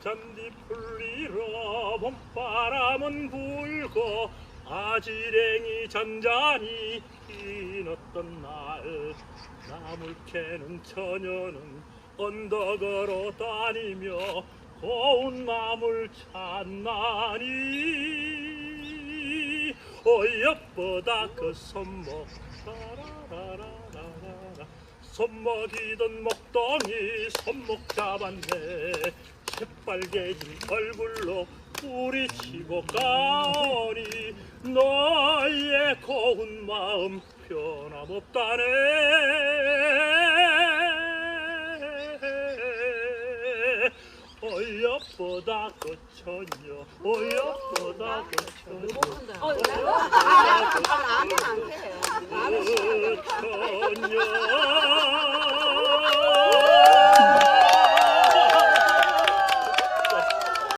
잔디 풀리러 봄바람은 불고 아지랭이 잔잔히 피었던 날. 나물 캐는 처녀는 언덕으로 다니며 고운 나물 찾나니. 어여보다 그 손목. 손목이던 목동이 손목 잡았네 새빨개진 얼굴로 뿌리치고 가오니 너의 고운 마음 변함없다네 어여보다 그 처녀 어여보다 그 어, 해요. 그 처녀